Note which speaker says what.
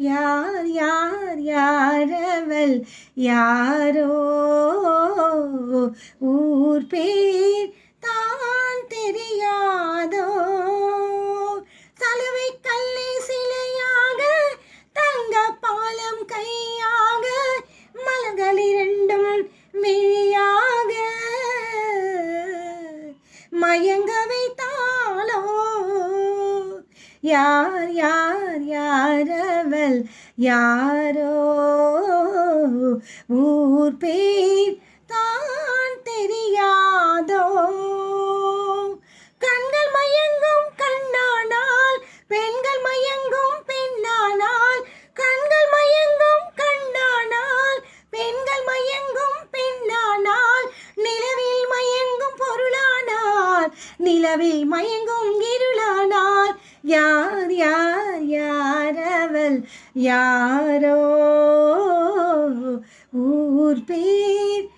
Speaker 1: யார் யார் யாரவள் யாரோ? ஊர் பேர் தான் தெரியாதோ? சலவை கல்லை சிலையாக தங்க பாலம் கையாக மலர்கள் இரண்டும் விழியாக மயங்க வைத்த யார் யார் யாரவள்? யாரோ ஊர் பேர் தான் தெரியாதோ? கண்கள் மயங்கும் கண்ணானால் பெண்கள் மயங்கும் பெண்ணானால் கண்கள் மயங்கும் கண்ணானால் பெண்கள் மயங்கும் பெண்ணானால் நிலவில் மயங்கும் பொருளானால் நிலவில் மயங்கும் இருளானால் யார் யார் யாரவள் யாரோ? ஊர் பேர்